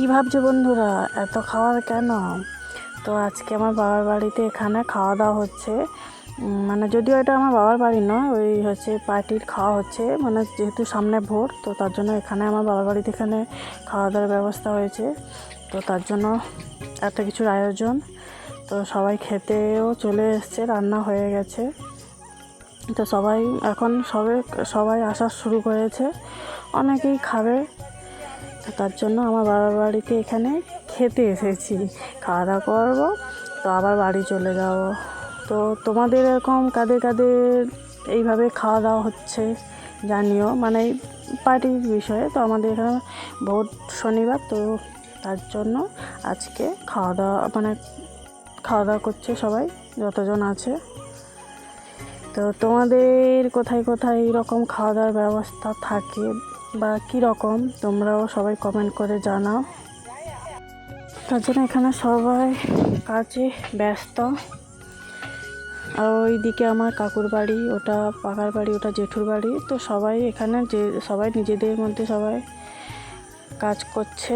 কী ভাবছ বন্ধুরা? এত খাওয়ার কেন? তো আজকে আমার বাবার বাড়িতে এখানে খাওয়া দাওয়া হচ্ছে। মানে যদিও এটা আমার বাবার বাড়ি নয়, ওই হচ্ছে পার্টির খাওয়া হচ্ছে। মানে যেহেতু সামনে ভোর, তো তার জন্য এখানে আমার বাবার বাড়িতে এখানে খাওয়া দাওয়ার ব্যবস্থা হয়েছে। তো তার জন্য এত কিছুর আয়োজন। তো সবাই খেতেও চলে এসছে, রান্না হয়ে গেছে। তো সবাই এখন সবে, সবাই আসা শুরু করেছে। অনেকেই খাবে। তার জন্য আমার বাবার বাড়িতে এখানে খেতে এসেছি। খাওয়া দাওয়া করব, তো আবার বাড়ি চলে যাব। তো তোমাদের এরকম কাদের কাদের এইভাবে খাওয়া দাওয়া হচ্ছে জানিও? মানে পার্টির বিষয়ে, তো আমাদের এখানে ভোট শনিবার, তো তার জন্য আজকে খাওয়া দাওয়া মানে খাওয়া দাওয়া করছে সবাই, যতজন আছে। তো তোমাদের কোথায় কোথায় এরকম খাওয়া দাওয়ার ব্যবস্থা থাকে বা কী রকম তোমরাও সবাই কমেন্ট করে জানাও। তার জন্য এখানে সবাই কাজে ব্যস্ত। আর ওইদিকে আমার কাকুর বাড়ি, ওটা পাকার বাড়ি, ওটা জেঠুর বাড়ি, তো সবাই এখানে যে, সবাই নিজেদের মধ্যে সবাই কাজ করছে।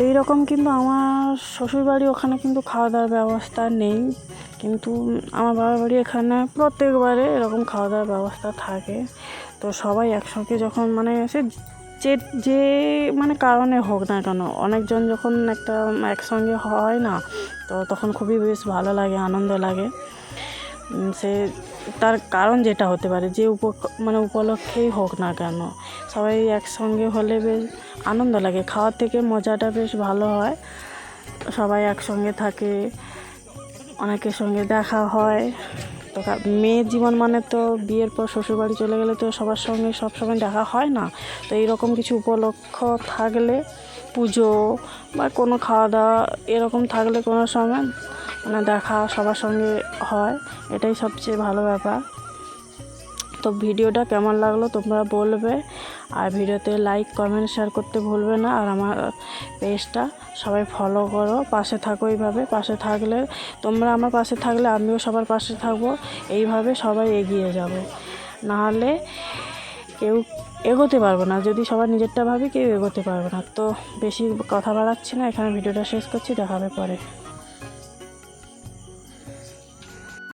এই রকম কিন্তু আমার শ্বশুরবাড়ি ওখানে কিন্তু খাওয়া দাওয়ার ব্যবস্থা নেই। কিন্তু আমার বাবার বাড়ি এখানে প্রত্যেকবারে এরকম খাওয়া দাওয়ার ব্যবস্থা থাকে। তো সবাই একসঙ্গে যখন মানে সে যে যে মানে কারণে হোক না কেন, অনেকজন যখন একটা একসঙ্গে হয় না, তো তখন খুবই বেশ ভালো লাগে, আনন্দ লাগে। সে তার কারণ যেটা হতে পারে, যে উপ মানে উপলক্ষেই হোক না কেন। সবাই একসঙ্গে হলে বেশ আনন্দ লাগে। খাওয়ার থেকে মজাটা বেশ ভালো হয়। সবাই একসঙ্গে থাকে, অনেকের সঙ্গে দেখা হয়। তো মেয়ের জীবন মানে তো বিয়ের পর শ্বশুরবাড়ি চলে গেলে তো সবার সঙ্গে সব সময় দেখা হয় না। তো এইরকম কিছু উপলক্ষ থাকলে, পুজো বা কোনো খাওয়া দাওয়া এরকম থাকলে কোনো সময় মানে দেখা সবার সঙ্গে হয়, এটাই সবচেয়ে ভালো ব্যাপার। তো ভিডিওটা কেমন লাগল তোমরা বলবে, আর ভিডিওতে লাইক কমেন্ট শেয়ার করতে ভুলবে না। আর আমার পেজটা সবাই ফলো করো, পাশে থাকো এইভাবে, পাশে থাকলে তোমরা আমার পাশে থাকলে আমিও সবার পাশে থাকব, এইভাবে সবাই এগিয়ে যাব। নাহলে কেউ এগোতে পারব না, যদি সবার নিজেরটা ভাবি কেউ এগোতে পারবে না। তো বেশি কথা বাড়াচ্ছি না, এখানে ভিডিওটা শেষ করছি দেখাবে পরে।